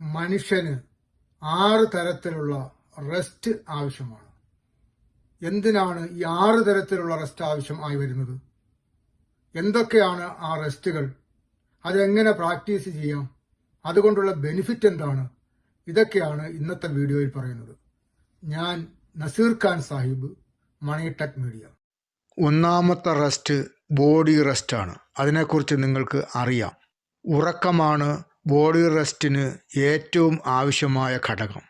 മനുഷ്യന് ആറ് തരത്തിലുള്ള റെസ്റ്റ് ആവശ്യമാണ്. എന്തിനാണ് ഈ ആറ് തരത്തിലുള്ള റെസ്റ്റ് ആവശ്യം ആയി വരുന്നത്? എന്തൊക്കെയാണ് ആ റെസ്റ്റുകൾ അതെങ്ങനെ പ്രാക്ടീസ് ചെയ്യാം? അതുകൊണ്ടുള്ള ബെനിഫിറ്റ് എന്താണ്? ഇതൊക്കെയാണ് ഇന്നത്തെ വീഡിയോയിൽ പറയുന്നത്. ഞാൻ Naseer Khan Sahib money tech media ഒന്നാമത്തെ റെസ്റ്റ് ബോഡി റെസ്റ്റാണ് അതിനെക്കുറിച്ച് നിങ്ങൾക്ക് അറിയാം. ഉറക്കമാണ് ബോഡി റെസ്റ്റിന് ഏറ്റവും ആവശ്യമായ ഘടകം.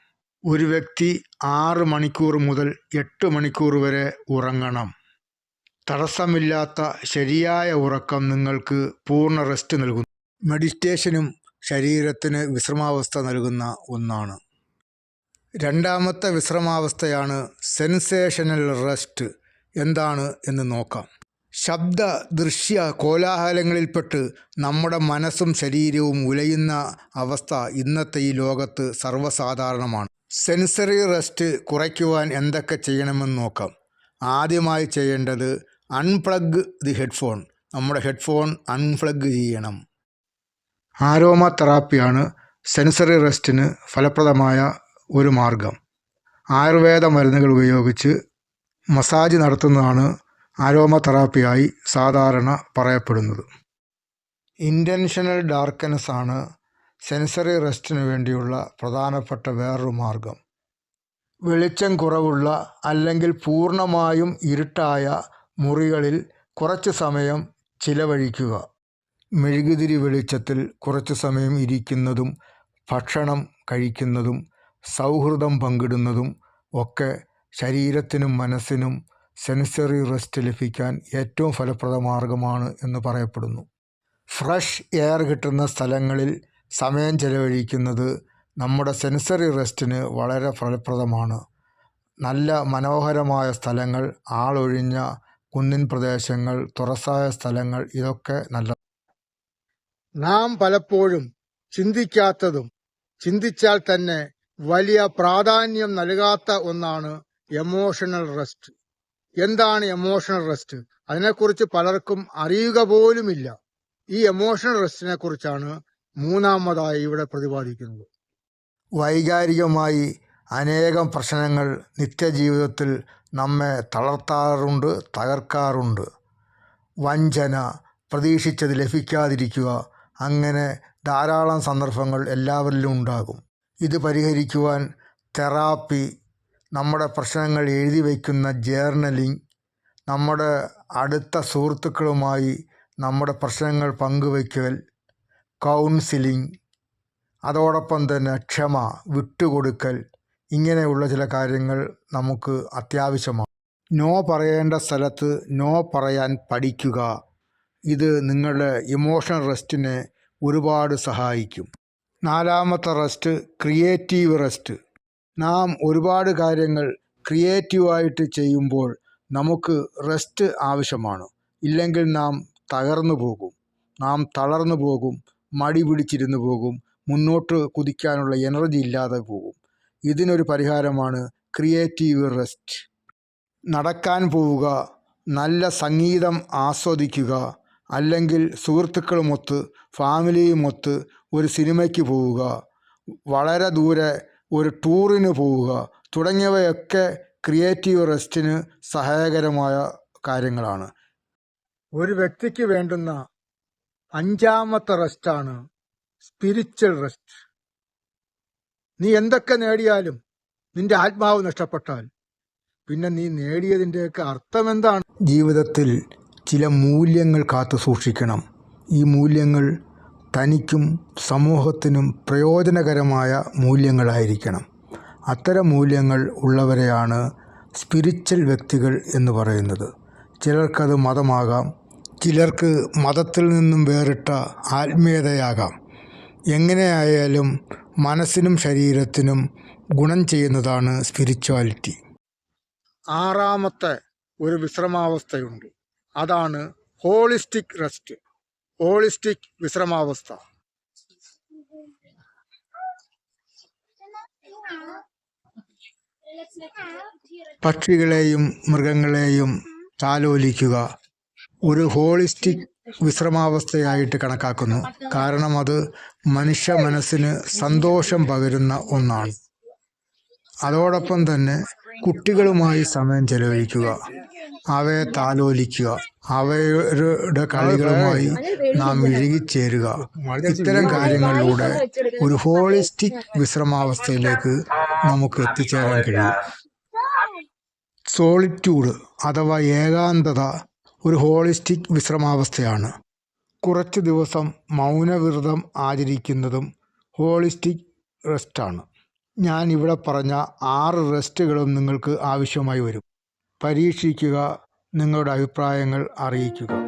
ഒരു വ്യക്തി ആറ് മണിക്കൂർ മുതൽ എട്ട് മണിക്കൂർ വരെ ഉറങ്ങണം. തടസ്സമില്ലാത്ത ശരിയായ ഉറക്കം നിങ്ങൾക്ക് പൂർണ റെസ്റ്റ് നൽകുന്നു. മെഡിറ്റേഷനും ശരീരത്തിന് വിശ്രമാവസ്ഥ നൽകുന്ന ഒന്നാണ്. രണ്ടാമത്തെ വിശ്രമാവസ്ഥയാണ് സെൻസേഷണൽ റെസ്റ്റ്. എന്താണ് എന്ന് നോക്കാം. ശബ്ദ ദൃശ്യ കോലാഹലങ്ങളിൽപ്പെട്ട് നമ്മുടെ മനസ്സും ശരീരവും ഉലയുന്ന അവസ്ഥ ഇന്നത്തെ ഈ ലോകത്ത് സർവസാധാരണമാണ്. സെൻസറി റെസ്റ്റ് കുറയ്ക്കുവാൻ എന്തൊക്കെ ചെയ്യണമെന്ന് നോക്കാം. ആദ്യമായി ചെയ്യേണ്ടത് അൺപ്ലഗ് ദി ഹെഡ്ഫോൺ. നമ്മുടെ ഹെഡ്ഫോൺ അൺപ്ലഗ് ചെയ്യണം. ആരോമ തെറാപ്പിയാണ് സെൻസറി റെസ്റ്റിന് ഫലപ്രദമായ ഒരു മാർഗം. ആയുർവേദ മരുന്നുകൾ ഉപയോഗിച്ച് മസാജ് നടത്തുന്നതാണ് ആരോമ തെറാപ്പിയായി സാധാരണ പറയപ്പെടുന്നത്. ഇന്റൻഷണൽ ഡാർക്കനസ് ആണ് സെൻസറി റെസ്റ്റിന് വേണ്ടിയുള്ള പ്രധാനപ്പെട്ട വേറൊരു മാർഗം വെളിച്ചം കുറവുള്ള അല്ലെങ്കിൽ പൂർണമായും ഇരുട്ടായ മുറികളിൽ കുറച്ച് സമയം ചിലവഴിക്കുക. മെഴുകുതിരി വെളിച്ചത്തിൽ കുറച്ച് സമയം ഇരിക്കുന്നതും ഭക്ഷണം കഴിക്കുന്നതും സൗഹൃദം പങ്കിടുന്നതും ഒക്കെ ശരീരത്തിനും മനസ്സിനും സെൻസറി റെസ്റ്റ് ലഭിക്കാൻ ഏറ്റവും ഫലപ്രദ മാർഗമാണ് എന്ന് പറയപ്പെടുന്നു. ഫ്രഷ് എയർ കിട്ടുന്ന സ്ഥലങ്ങളിൽ സമയം ചെലവഴിക്കുന്നത് നമ്മുടെ സെൻസറി റെസ്റ്റിന് വളരെ ഫലപ്രദമാണ്. നല്ല മനോഹരമായ സ്ഥലങ്ങൾ ആളൊഴിഞ്ഞ കുന്നിൻ പ്രദേശങ്ങൾ തുറസായ സ്ഥലങ്ങൾ ഇതൊക്കെ നല്ല നാം പലപ്പോഴും ചിന്തിക്കാത്തതും ചിന്തിച്ചാൽ തന്നെ വലിയ പ്രാധാന്യം നൽകാത്ത ഒന്നാണ് എമോഷണൽ റെസ്റ്റ് എന്താണ് എമോഷണൽ റെസ്റ്റ് അതിനെക്കുറിച്ച് പലർക്കും അറിയുക പോലുമില്ല. ഈ എമോഷണൽ റെസ്റ്റിനെ കുറിച്ചാണ് മൂന്നാമതായി ഇവിടെ പ്രതിപാദിക്കുന്നത്. വൈകാരികമായി അനേകം പ്രശ്നങ്ങൾ നിത്യജീവിതത്തിൽ നമ്മെ തളർത്താറുണ്ട് തകർക്കാറുണ്ട്. വഞ്ചന പ്രതീക്ഷിച്ചത് ലഭിക്കാതിരിക്കുക അങ്ങനെ ധാരാളം സന്ദർഭങ്ങൾ എല്ലാവരിലും ഉണ്ടാകും. ഇത് പരിഹരിക്കുവാൻ തെറാപ്പി നമ്മുടെ പ്രശ്നങ്ങൾ എഴുതി വയ്ക്കുന്ന ജേർണലിംഗ് നമ്മുടെ അടുത്ത സുഹൃത്തുക്കളുമായി നമ്മുടെ പ്രശ്നങ്ങൾ പങ്കുവയ്ക്കൽ കൗൺസിലിംഗ് അതോടൊപ്പം തന്നെ ക്ഷമ വിട്ടുകൊടുക്കൽ ഇങ്ങനെയുള്ള ചില കാര്യങ്ങൾ നമുക്ക് അത്യാവശ്യമാണ്. നോ പറയേണ്ട സ്ഥലത്ത് നോ പറയാൻ പഠിക്കുക. ഇത് നിങ്ങളുടെ ഇമോഷണൽ റെസ്റ്റിനെ ഒരുപാട് സഹായിക്കും. നാലാമത്തെ റെസ്റ്റ് ക്രിയേറ്റീവ് റെസ്റ്റ് നാം ഒരുപാട് കാര്യങ്ങൾ ക്രിയേറ്റീവായിട്ട് ചെയ്യുമ്പോൾ നമുക്ക് റെസ്റ്റ് ആവശ്യമാണ്. ഇല്ലെങ്കിൽ നാം തകർന്നു പോകും. നാം തളർന്നു പോകും മടി പിടിച്ചിരുന്നു പോകും മുന്നോട്ട് കുതിക്കാനുള്ള എനർജി ഇല്ലാതെ പോകും. ഇതിനൊരു പരിഹാരമാണ് ക്രിയേറ്റീവ് റെസ്റ്റ്. നടക്കാൻ പോവുക നല്ല സംഗീതം ആസ്വദിക്കുക അല്ലെങ്കിൽ സുഹൃത്തുക്കളുമൊത്ത് ഫാമിലിയുമൊത്ത് ഒരു സിനിമയ്ക്ക് പോവുക. വളരെ ദൂരെ ഒരു ടൂറിന് പോവുക. തുടങ്ങിയവയൊക്കെ ക്രിയേറ്റീവ് റെസ്റ്റിന് സഹായകരമായ കാര്യങ്ങളാണ്. ഒരു വ്യക്തിക്ക് വേണ്ടുന്ന അഞ്ചാമത്തെ റെസ്റ്റാണ് സ്പിരിച്വൽ റെസ്റ്റ്. നീ എന്തൊക്കെ നേടിയാലും നിന്റെ ആത്മാവ് നഷ്ടപ്പെട്ടാൽ പിന്നെ നീ നേടിയതിന്റെയൊക്കെ അർത്ഥം എന്താണ് ജീവിതത്തിൽ ചില മൂല്യങ്ങൾ കാത്തു സൂക്ഷിക്കണം ഈ മൂല്യങ്ങൾ തനിക്കും സമൂഹത്തിനും പ്രയോജനകരമായ മൂല്യങ്ങളായിരിക്കണം. അത്തരം മൂല്യങ്ങൾ ഉള്ളവരെയാണ് സ്പിരിച്വൽ വ്യക്തികൾ എന്ന് പറയുന്നത്. ചിലർക്കത് മതമാകാം ചിലർക്ക് മതത്തിൽ നിന്നും വേറിട്ട ആത്മീയതയാകാം. എങ്ങനെയായാലും മനസ്സിനും ശരീരത്തിനും ഗുണം ചെയ്യുന്നതാണ് സ്പിരിച്വാലിറ്റി ആറാമത്തെ ഒരു വിശ്രമാവസ്ഥയുണ്ട്. അതാണ് ഹോളിസ്റ്റിക് റെസ്റ്റ് ഹോളിസ്റ്റിക് വിശ്രമാവസ്ഥ. പക്ഷികളെയും മൃഗങ്ങളെയും താലോലിക്കുക ഒരു ഹോളിസ്റ്റിക് വിശ്രമാവസ്ഥയായിട്ട് കണക്കാക്കുന്നു. കാരണം അത് മനുഷ്യ മനസ്സിന് സന്തോഷം പകരുന്ന ഒന്നാണ്. അതോടൊപ്പം തന്നെ കുട്ടികളുമായി സമയം ചെലവഴിക്കുക. അവയെ താലോലിക്കുക. അവയുടെ കളികളുമായി നാം ഇഴുകിച്ചേരുക ഇത്തരം കാര്യങ്ങളിലൂടെ ഒരു ഹോളിസ്റ്റിക് വിശ്രമാവസ്ഥയിലേക്ക് നമുക്ക് എത്തിച്ചേരാൻ കഴിയും. സോളിറ്റ്യൂഡ് അഥവാ ഏകാന്തത ഒരു ഹോളിസ്റ്റിക് വിശ്രമാവസ്ഥയാണ്. കുറച്ച് ദിവസം മൗനവ്രതം ആചരിക്കുന്നതും ഹോളിസ്റ്റിക് റെസ്റ്റാണ് ഞാൻ ഇവിടെ പറഞ്ഞ ആറ് റെസ്റ്റുകളും നിങ്ങൾക്ക് ആവശ്യമായി വരും. പരീക്ഷിക്കുക നിങ്ങളുടെ അഭിപ്രായങ്ങൾ അറിയിക്കുക.